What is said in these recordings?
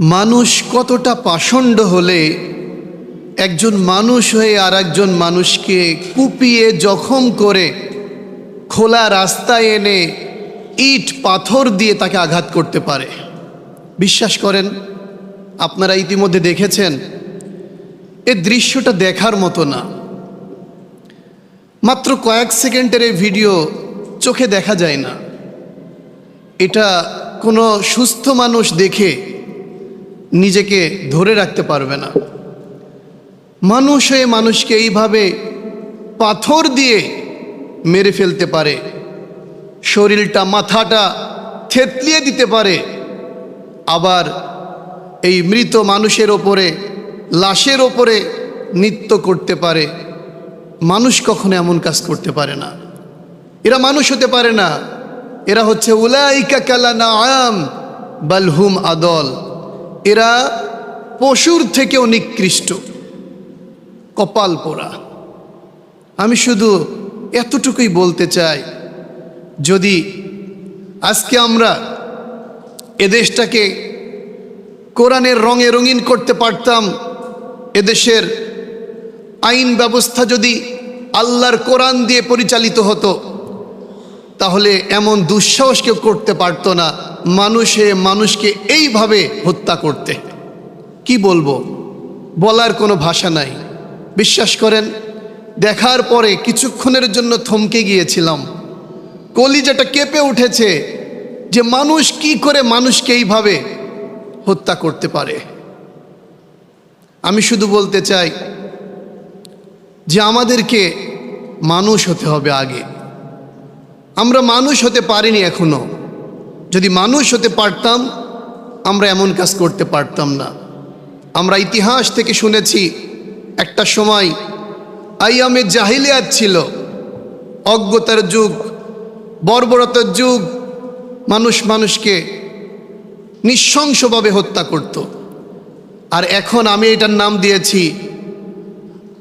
মানুষ কতটা পাষণ্ড হলে একজন মানুষ হয়ে আর একজন মানুষকে কুপিয়ে জখম করে খোলা রাস্তায় এনে ইট, পাথর দিয়ে তাকে আঘাত করতে পারে। বিশ্বাস করেন, আপনারা ইতিমধ্যে দেখেছেন, এ দৃশ্যটা দেখার মতো না। মাত্র কয়েক সেকেন্ডের এই ভিডিও চোখে দেখা যায় না। এটা কোনো সুস্থ মানুষ দেখে নিজেকে ধরে রাখতে পারবে না। মানুষ হয়ে মানুষকে এইভাবে পাথর দিয়ে মেরে ফেলতে পারে। শরীরটা, মাথাটা থেতলিয়ে দিতে পারে। আবার এই মৃত মানুষের ওপরে, লাশের ওপরে নৃত্য করতে পারে। মানুষ কখনো এমন কাজ করতে পারে না। এরা মানুষ হতে পারে না। এরা হচ্ছে উলাইকা কালা আম বালহুম আদল। এরা পশুর থেকেও নিকৃষ্ট। কপাল পোড়া। আমি শুধু এতটুকুই বলতে চাই, যদি আজকে আমরা এদেশটাকে কোরআনের রঙে রঙিন করতে পারতাম এদেশের আইন ব্যবস্থা যদি আল্লাহর কোরআন দিয়ে পরিচালিত হতো তাহলে এমন দুঃসাহস কেউ করতে পারতো না। মানুষে মানুষকে এইভাবে হত্যা করতে। কি বলব? বলার কোনো ভাষা নাই। বিশ্বাস করেন, দেখার পরে কিছুক্ষণের জন্য থমকে গিয়েছিলাম। কলিজাটা কেঁপে উঠেছে যে মানুষ কি করে মানুষকে এইভাবে হত্যা করতে পারে। আমি শুধু বলতে চাই যে আমাদেরকে মানুষ হতে হবে আগে। আমরা মানুষ হতে পারিনি এখনও। যদি মানুষ হতে পারতাম, আমরা এমন কাজ করতে পারতাম না। আমরা ইতিহাস থেকে শুনেছি, একটা সময় আইয়ামে জাহিলিয়াত ছিল। অজ্ঞতার যুগ, বর্বরতার যুগ, মানুষ মানুষকে নিঃশংসভাবে হত্যা করত। আর এখন আমি এটার নাম দিয়েছি,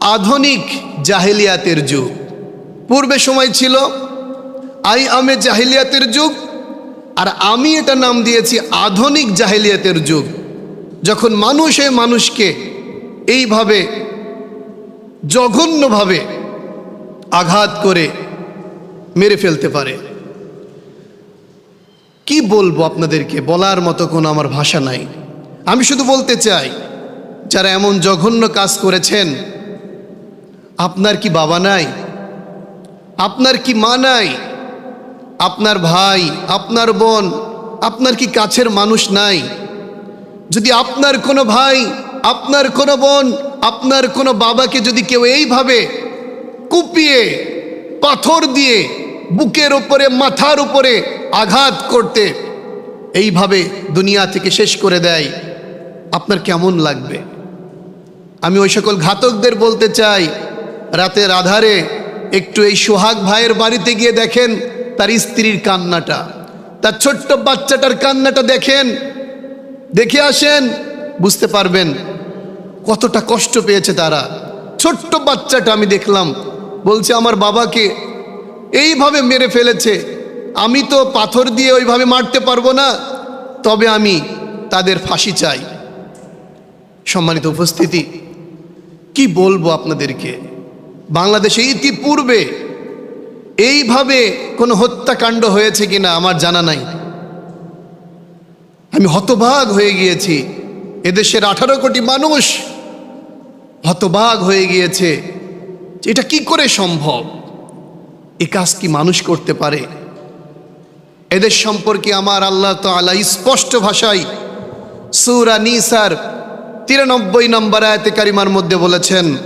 আধুনিক জাহিলিয়াতের যুগ। পূর্বে সময় ছিল আই আমে জাহিলিয়াতের যুগ, আর আমি এটা নাম দিয়েছি আধুনিক জাহিলিয়াতের যুগ। যখন মানুষে মানুষকে এইভাবে, জঘন্যভাবে আঘাত করে মেরে ফেলতে পারে। কি বলব আপনাদেরকে? বলার মতো কোনো আমার ভাষা নাই। আমি শুধু বলতে চাই, যারা এমন জঘন্য কাজ করেছেন, আপনার কি বাবা নাই? আপনার কি মা নাই? আপনার ভাই, আপনার বোন, আপনার কি কাছের মানুষ নাই? যদি আপনার কোনো ভাই, আপনার কোনো বোন, আপনার কোনো বাবাকে যদি কেউ এইভাবে কুপিয়ে, পাথর দিয়ে বুকের উপরে, মাথার উপরে আঘাত করতে এইভাবে দুনিয়া থেকে শেষ করে দেয়, আপনার কেমন লাগবে? আমি ওই সকল ঘাতকদের বলতে চাই, রাতের আধারে একটু এই সোহাগ ভাইয়ের বাড়িতে গিয়ে দেখেন তার স্ত্রীর কান্নাটা, তার ছোট্ট বাচ্চাটার কান্নাটা দেখেন, দেখে আসেন, বুঝতে পারবেন কতটা কষ্ট পেয়েছে তারা। ছোট্ট বাচ্চাটা আমি দেখলাম, বলছে, আমার বাবাকে এইভাবে মেরে ফেলেছে, আমি তো পাথর দিয়ে ওইভাবে মারতে পারব না, তবে আমি তাদের ফাঁসি চাই। সম্মানিত উপস্থিতি, কি বলব আপনাদেরকে? বাংলাদেশে ইতিপূর্বে এইভাবে কোনো হত্যাকাণ্ড হয়েছে কিনা আমার জানা নাই। আমি হতবাগ হয়ে গিয়েছি। এদেশের আঠারো কোটি মানুষ হতবাগ হয়ে গিয়েছে এটা কি করে সম্ভব? এ কাজ কি মানুষ করতে পারে? এদের সম্পর্কে আমার আল্লাহ তো আল্লাহ স্পষ্ট ভাষায় সুরা নিসার তিরানব্বই নম্বর আয়তে কারিমার মধ্যে বলেছেন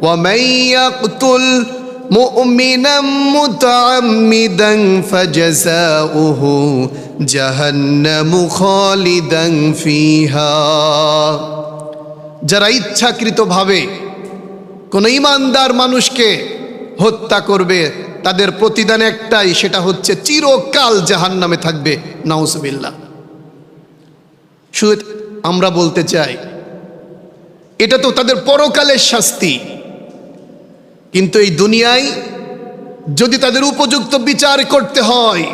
ওয়ামাইয়া কুতুল مُؤْمِنًا مُتَعَمِّدًا فَجَزَاؤُهُ جَهَنَّمُ خَالِدًا فِيهَا যারা ইচ্ছাকৃতভাবে কোন ইমানদার মানুষকে হত্যা করবে তাদের প্রতিদান একটাই সেটা হচ্ছে চিরকাল জাহান নামে থাকবে নাউজবিল্লা শুধু আমরা বলতে চাই এটা তো তাদের পরকালের শাস্তি কিন্তু এই দুনিয়ায় যদি তাদের উপযুক্ত বিচার করতে হয়,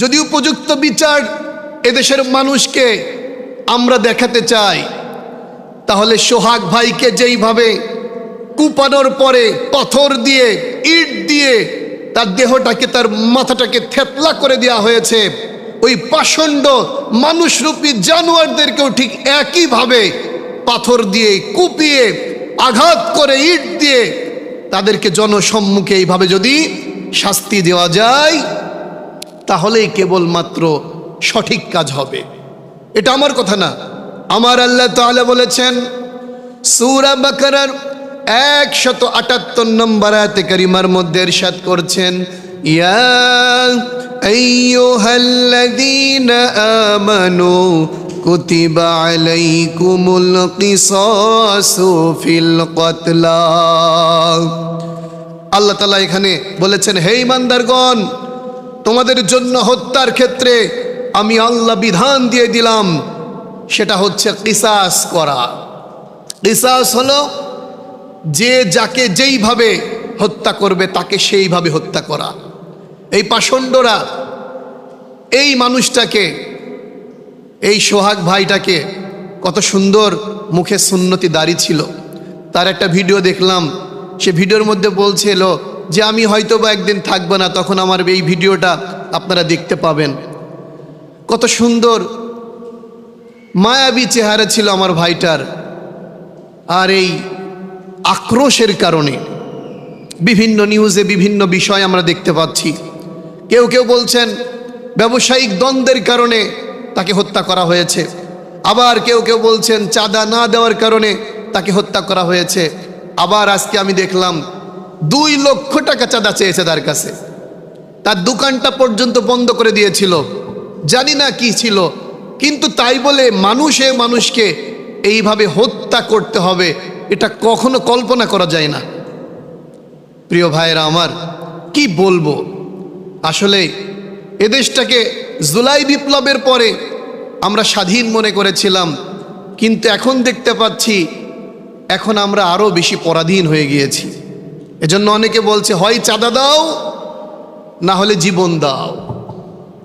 যদি উপযুক্ত বিচার এদেশের মানুষকে আমরা দেখাতে চাই, তাহলে সোহাগ ভাইকে যেইভাবে কুপানোর পরে পাথর দিয়ে, ইট দিয়ে তার দেহটাকে, তার মাথাটাকে থেতলা করে দেওয়া হয়েছে, ওই পাষণ্ড মানুষরূপী জানোয়ারদেরকেও ঠিক একইভাবে পাথর দিয়ে কুপিয়ে আঘাত করে ইট দিয়ে তাদেরকে জনসম্মুখে এইভাবে যদি শাস্তি দেওয়া যায়, তাহলেই কেবলমাত্র সঠিক কাজ হবে। এটা আমার কথা না। আমার আল্লাহ তাআলা বলেছেন, সূরা বাকারার একশত আটাত্তর নম্বর আয়াতে কারিমার মধ্যে ইরশাদ করছেন, ইয়া আইয়ুহাল্লাযীনা আমানু কুতিবা আলাইকুমুল কিসাসু ফিল কতলা আল্লাহ তাআলা এখানে বলেছেন, হে ইমানদারগণ তোমাদের জন্য হত্যার ক্ষেত্রে আমি আল্লাহ বিধান দিয়ে দিলাম। সেটা হচ্ছে কিসাস করা। কিসাস হলো যে যাকে যেইভাবে হত্যা করবে, তাকে সেইভাবে হত্যা করা। এই পাষণ্ডরা, এই মানুষটাকে এই সোহাগ ভাইটাকে কত সুন্দর মুখে সুন্নতি দাড়ি ছিল। তার একটা ভিডিও দেখলাম। সে ভিডিওর মধ্যে বলছিল যে, আমি হয়তো বা একদিন থাকব না, তখন আমার এই ভিডিওটা আপনারা দেখতে পাবেন। কত সুন্দর মায়াবী চেহারা ছিল আমার ভাইটার আর এই আক্রোশের কারণে। বিভিন্ন নিউজে বিভিন্ন বিষয় আমরা দেখতে পাচ্ছি। কেউ কেউ বলছেন, ব্যবসায়িক দ্বন্দ্বের কারণে তাকে হত্যা করা হয়েছে। আবার কেউ কেউ বলছেন, চাঁদা না দেওয়ার কারণে তাকে হত্যা করা হয়েছে। আবার আজকে আমি দেখলাম, দুই লক্ষ টাকা চাঁদা চেয়েছে তার কাছে। তার দোকানটা পর্যন্ত বন্ধ করে দিয়েছিল। জানি না কি ছিল, কিন্তু তাই বলে মানুষে মানুষকে এইভাবে হত্যা করতে হবে, এটা কখনো কল্পনা করা যায় না। প্রিয় ভাইয়েরা আমার, কি বলব? আসলে এদেশটাকে জুলাই বিপ্লবের পরে আমরা স্বাধীন মনে করেছিলাম, কিন্তু এখন দেখতে পাচ্ছি, এখন আমরা আরও বেশি পরাধীন হয়ে গিয়েছি। এজন্য অনেকে বলছে, হয় চাঁদা দাও, না হলে জীবন দাও।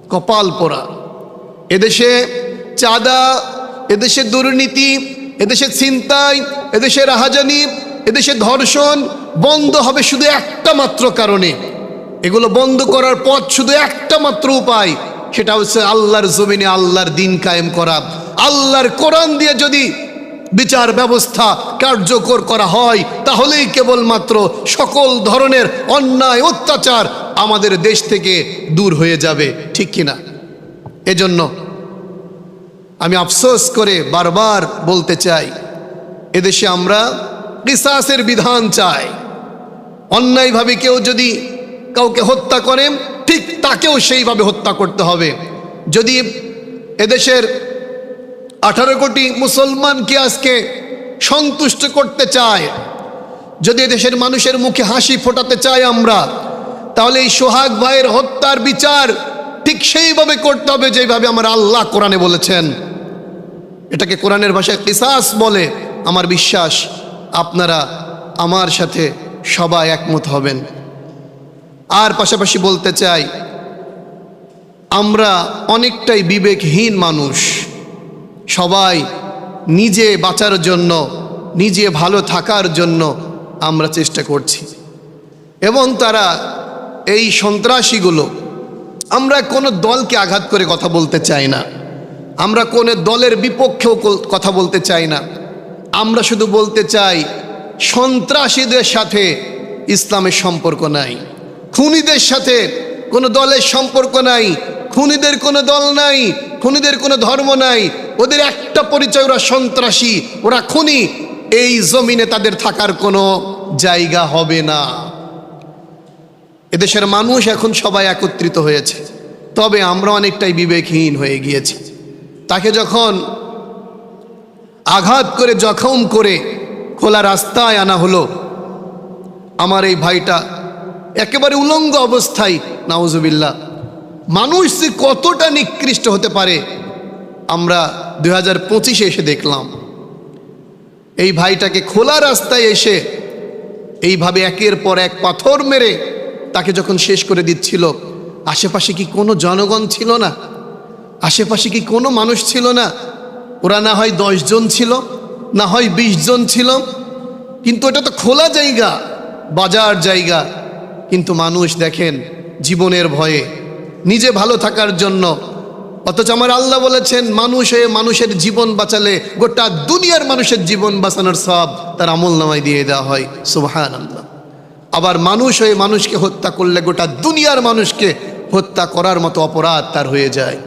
কপাল পোড়া। এদেশে চাঁদা, এদেশে দুর্নীতি, এদেশে ছিনতাই, এদেশে রাহাজানি, এদেশে ধর্ষণ বন্ধ হবে শুধু একটা মাত্র কারণে। এগুলো বন্ধ করার পথ শুধু একটা মাত্র উপায় সেটা হচ্ছে আল্লাহর জমিনে আল্লাহর দিন কায়েম করা। আল্লাহর কোরআন দিয়ে যদি বিচার ব্যবস্থা কার্যকর করা হয়, তাহলেই কেবলমাত্র সকল ধরনের অন্যায়, অত্যাচার আমাদের দেশ থেকে দূর হয়ে যাবে। ঠিক কিনা? এজন্য আমি আফসোস করে বারবার বলতে চাই, এদেশে আমরা কিসাসের বিধান চাই। অন্যায়ভাবে কেউ যদি কাউকে হত্যা করে ঠিক তাকেও সেইভাবে হত্যা করতে হবে। যদি এদেশের আঠারো কোটি মুসলমানকে আজকে সন্তুষ্ট করতে চায়, যদি দেশের মানুষের মুখে হাসি ফোটাতে চাই আমরা, তাহলে এই সোহাগ ভাইয়ের হত্যার বিচার ঠিক সেইভাবে করতে হবে যেভাবে আমার আল্লাহ কোরআনে বলেছেন। এটাকে কোরআনের ভাষায় কিসাস বলে আমার বিশ্বাস, আপনারা আমার সাথে সবাই একমত হবেন। আর পাশাপাশি বলতে চাই, আমরা অনেকটাই বিবেকহীন মানুষ। সবাই নিজে বাঁচার জন্য, নিজে ভালো থাকার জন্য আমরা চেষ্টা করছি। এবং তারা এই সন্ত্রাসীগুলো, আমরা কোনো দলকে আঘাত করে কথা বলতে চাই না। আমরা কোনো দলের বিপক্ষেও কথা বলতে চাই না। আমরা শুধু বলতে চাই, সন্ত্রাসীদের সাথে ইসলামের সম্পর্ক নাই। খুনিদের সাথে কোনো দলের সম্পর্ক নাই, খুনিদের কোনো দল নাই, খুনিদের কোনো ধর্ম নাই, ওদের একটা পরিচয়, ওরা সন্ত্রাসী, ওরা খুনি, এই জমিনে তাদের থাকার কোনো জায়গা হবে না। এদেশের মানুষ এখন সবাই একত্রিত হয়েছে, তবে আমরা অনেকটাই বিবেকহীন হয়ে গিয়েছি। তাকে যখন আঘাত করে, জখম করে খোলা রাস্তায় আনা হলো, আমার এই ভাইটা একেবারে উলঙ্গ অবস্থায়, নাউজুবিল্লাহ। মানুষ যে কতটা নিকৃষ্ট হতে পারে, আমরা দুই হাজার পঁচিশে এসে দেখলাম। এই ভাইটাকে খোলা রাস্তায় এসে এইভাবে একের পর এক পাথর মেরে তাকে যখন শেষ করে দিচ্ছিল, আশেপাশে কি কোনো জনগণ ছিল না? আশেপাশে কি কোনো মানুষ ছিল না? ওরা না হয় জন ছিল, না হয় বিশ জন ছিল, কিন্তু এটা তো খোলা জায়গা, বাজার জায়গা। কিন্তু মানুষ দেখেন জীবনের ভয়ে। নিজে ভালো থাকার জন্য। অথচ আমার আল্লাহ বলেছেন, মানুষ হয়ে মানুষের জীবন বাঁচালে গোটা দুনিয়ার মানুষের জীবন বাঁচানোর সব তার আমল নামায় দিয়ে দেওয়া হয়। সুবাহান আল্লাহ আবার মানুষ হয়ে মানুষকে হত্যা করলে গোটা দুনিয়ার মানুষকে হত্যা করার মতো অপরাধ তার হয়ে যায়।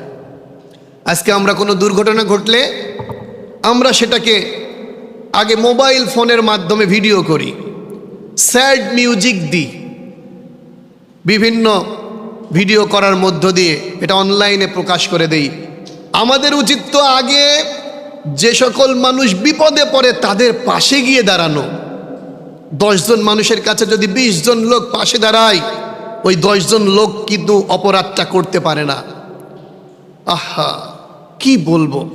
আজকে আমরা কোনো দুর্ঘটনা ঘটলে আমরা সেটাকে আগে মোবাইল ফোনের মাধ্যমে ভিডিও করি। স্যাড মিউজিক দিই। বিভিন্ন ভিডিও করার মধ্য দিয়ে এটা অনলাইনে প্রকাশ করে দেই। আমাদের উচিত তো আগে যে সকল মানুষ বিপদে পড়ে তাদের পাশে গিয়ে দাঁড়ানো। দশজন মানুষের কাছে যদি বিশ জন লোক পাশে দাঁড়ায়, ওই দশজন লোক কিন্তু অপরাধটা করতে পারে না। আহা, কি বলব?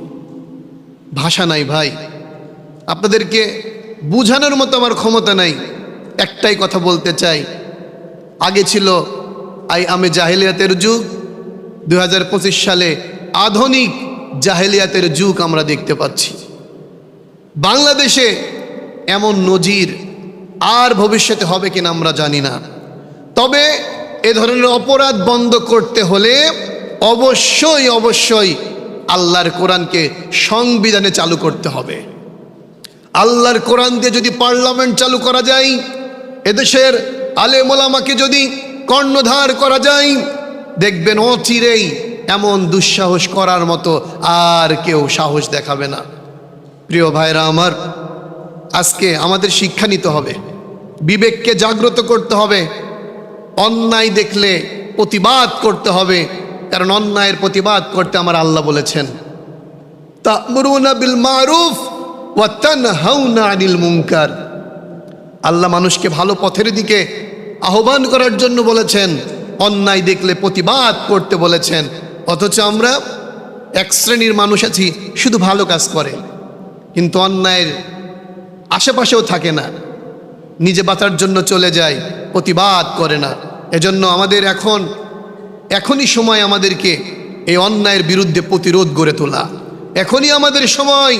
ভাষা নাই ভাই। আপনাদেরকে বুঝানোর মতো আমার ক্ষমতা নাই। একটাই কথা বলতে চাই আগে ছিল আই আমি জাহেলিয়াতের যুগ। দু হাজার পঁচিশ সালে আধুনিক জাহেলিয়াতের যুগ আমরা দেখতে পাচ্ছি। বাংলাদেশে এমন নজির আর ভবিষ্যতে হবে কিনা আমরা জানি না। তবে এ ধরনের অপরাধ বন্ধ করতে হলে অবশ্যই অবশ্যই আল্লাহর কোরআনকে সংবিধানে চালু করতে হবে। আল্লাহর কোরআন দিয়ে যদি পার্লামেন্ট চালু করা যায়, এদেশের আলেমোলামাকে যদি কর্ণধার করা যায়, দেখবেন অচিরেই এমন দুঃসাহস করার মতো আর কেউ সাহস দেখাবে না। প্রিয় ভাইরা আমার, আজকে আমাদের শিক্ষা নিতে হবে, বিবেককে জাগ্রত করতে হবে, অন্যায় দেখলে প্রতিবাদ করতে হবে, কারণ অন্যায়ের প্রতিবাদ করতে আমার আল্লাহ বলেছেন মারুফ ওয়া তানহাউনা আনিল আল্লাহ মানুষকে ভালো পথের দিকে আহ্বান করার জন্য বলেছেন, অন্যায় দেখলে প্রতিবাদ করতে বলেছেন, অথচ আমরা এক শ্রেণির মানুষ আছি, শুধু ভালো কাজ করে। কিন্তু অন্যায়ের আশেপাশেও থাকে না। নিজে বাঁচার জন্য চলে যায়, প্রতিবাদ করে না। এজন্য আমাদের এখন, এখনই সময় আমাদেরকে এই অন্যায়ের বিরুদ্ধে প্রতিরোধ গড়ে তোলা। এখনই আমাদের সময়,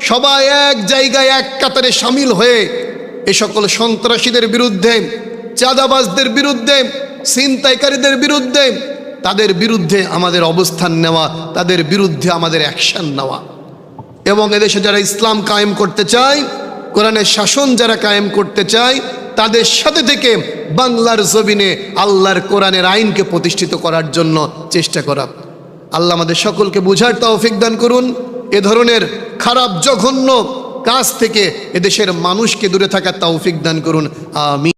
সবাই এক জায়গায়, এক কাতারে সামিল হয়ে এ সকল সন্ত্রাসীদের বিরুদ্ধে চাঁদাবাজদের বিরুদ্ধে, ছিনতাইকারীদের বিরুদ্ধে, তাদের বিরুদ্ধে আমাদের অবস্থান নেওয়া, তাদের বিরুদ্ধে আমাদের অ্যাকশন নেওয়া। এবং এদেশে যারা ইসলাম কায়েম করতে চায়, কোরআনের শাসন যারা কায়েম করতে চায়, তাদের সাথে থেকে বাংলার জমিনে আল্লাহর কোরআনের আইনকে প্রতিষ্ঠিত করার জন্য চেষ্টা করা। আল্লাহ আমাদের সকলকে বুঝার তৌফিক দান করুন। এ ধরনের খারাপ, জঘন্য কাজ থেকে এদেশের মানুষকে দূরে থাকার তৌফিক দান করুন। আমি